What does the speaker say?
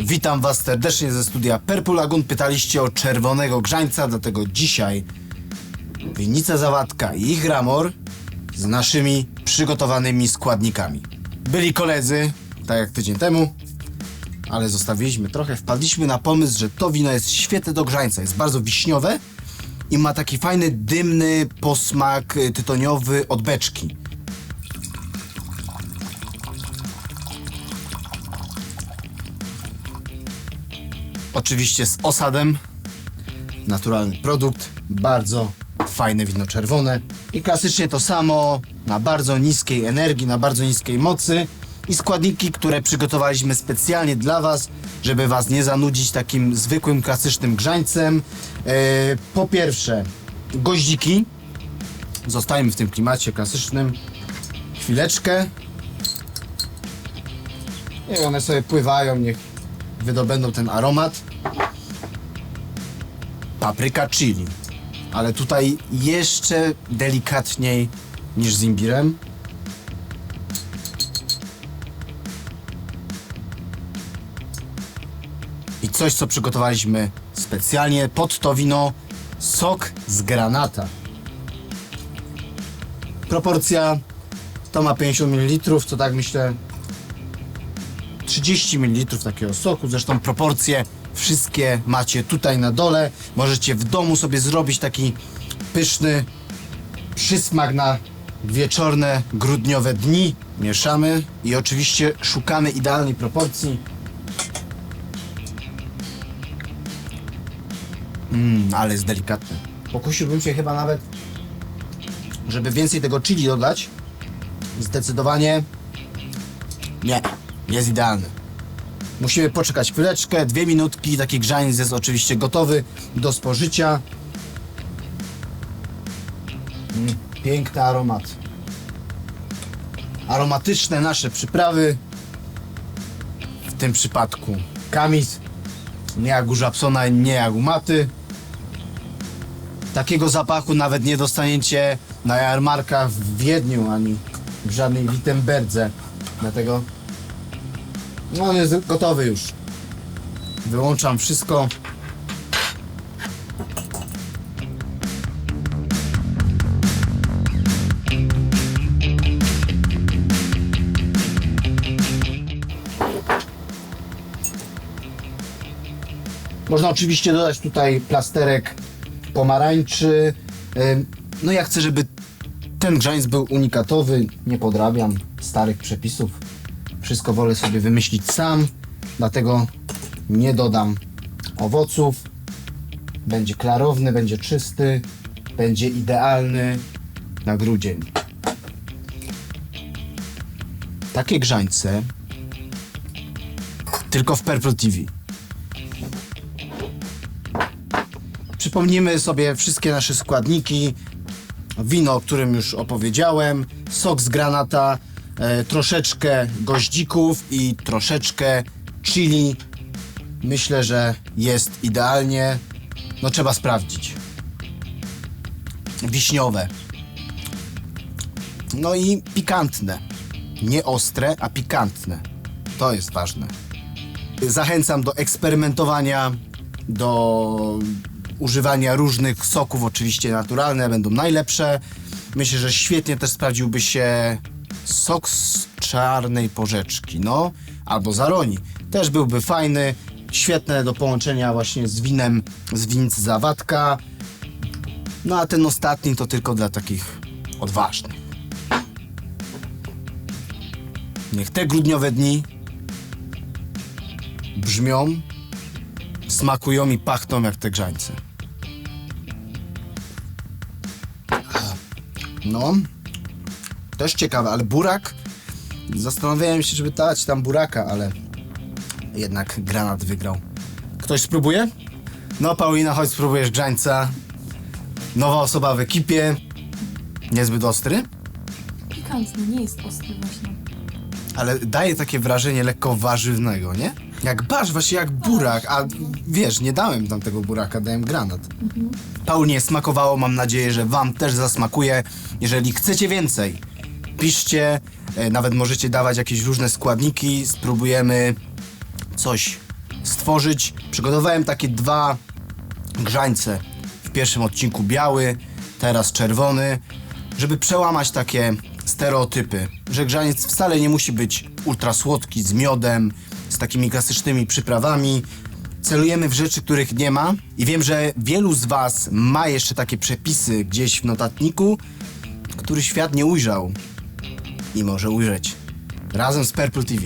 Witam Was serdecznie ze studia Purple Lagoon. Pytaliście o czerwonego grzańca, dlatego dzisiaj winnica zawadka i ich ramor z naszymi przygotowanymi składnikami. Byli koledzy, tak jak tydzień temu, ale zostawiliśmy trochę. Wpadliśmy na pomysł, że to wino jest świetne do grzańca. Jest bardzo wiśniowe i ma taki fajny, dymny posmak tytoniowy od beczki. Oczywiście z osadem. Naturalny produkt. Bardzo fajne wino czerwone. I klasycznie to samo na bardzo niskiej energii, na bardzo niskiej mocy. I składniki, które przygotowaliśmy specjalnie dla Was, żeby Was nie zanudzić takim zwykłym, klasycznym grzańcem. E, po pierwsze, goździki. Zostajemy w tym klimacie klasycznym. Chwileczkę. I one sobie pływają, niech wydobędą ten aromat. Papryka chili. Ale tutaj jeszcze delikatniej niż z imbirem. I coś, co przygotowaliśmy specjalnie pod to wino, sok z granata. Proporcja to ma 50 ml, to tak myślę 30 ml takiego soku. Zresztą proporcje wszystkie macie tutaj na dole. Możecie w domu sobie zrobić taki pyszny przysmak na wieczorne, grudniowe dni. Mieszamy i oczywiście szukamy idealnej proporcji. Mmm, ale jest delikatny. Pokusiłbym się chyba nawet, żeby więcej tego chili dodać. Zdecydowanie nie, jest idealny. Musimy poczekać chwileczkę, dwie minutki, taki grzaniec jest oczywiście gotowy do spożycia. Mm, piękny aromat. Aromatyczne nasze przyprawy. W tym przypadku kamis, nie jak u Żabsona, nie jak u Maty. Takiego zapachu nawet nie dostaniecie na jarmarkach w Wiedniu, ani w żadnej Wittenberdze. Dlatego no on jest gotowy już. Wyłączam wszystko. Można oczywiście dodać tutaj plasterek pomarańczy. No ja chcę, żeby ten grzańc był unikatowy. Nie podrabiam starych przepisów. Wszystko wolę sobie wymyślić sam, dlatego nie dodam owoców. Będzie klarowny, będzie czysty, będzie idealny na grudzień. Takie grzańce tylko w Purple TV. Przypomnijmy sobie wszystkie nasze składniki. Wino, o którym już opowiedziałem, sok z granata, troszeczkę goździków i troszeczkę chili. Myślę, że jest idealnie. No trzeba sprawdzić. Wiśniowe. No i pikantne. Nie ostre, a pikantne. To jest ważne. Zachęcam do eksperymentowania, do używania różnych soków, oczywiście naturalne, będą najlepsze. Myślę, że świetnie też sprawdziłby się sok z czarnej porzeczki, no, albo zaroni. Też byłby fajny, świetne do połączenia właśnie z winem z winc zawadka. No a ten ostatni to tylko dla takich odważnych. Niech te grudniowe dni brzmią, smakują i pachną jak te grzańce. No, też ciekawe, ale burak. Zastanawiałem się, żeby dać tam buraka, ale jednak granat wygrał. Ktoś spróbuje? No, Paulina, chodź spróbujesz grzańca. Nowa osoba w ekipie. Niezbyt ostry, Pikantny, nie jest ostry właśnie. ale daje takie wrażenie lekko warzywnego, nie? Jak barz, właśnie jak burak, a wiesz, nie dałem tam tego buraka, dałem granat. Paulinie smakowało, mam nadzieję, że wam też zasmakuje. Jeżeli chcecie więcej, piszcie, e, nawet możecie dawać jakieś różne składniki, spróbujemy coś stworzyć. Przygotowałem takie dwa grzańce. W pierwszym odcinku biały, teraz czerwony, żeby przełamać takie stereotypy, że grzaniec wcale nie musi być ultra słodki, z miodem, z takimi klasycznymi przyprawami. Celujemy w rzeczy, których nie ma i wiem, że wielu z Was ma jeszcze takie przepisy gdzieś w notatniku, który świat nie ujrzał i może ujrzeć. Razem z Purple TV.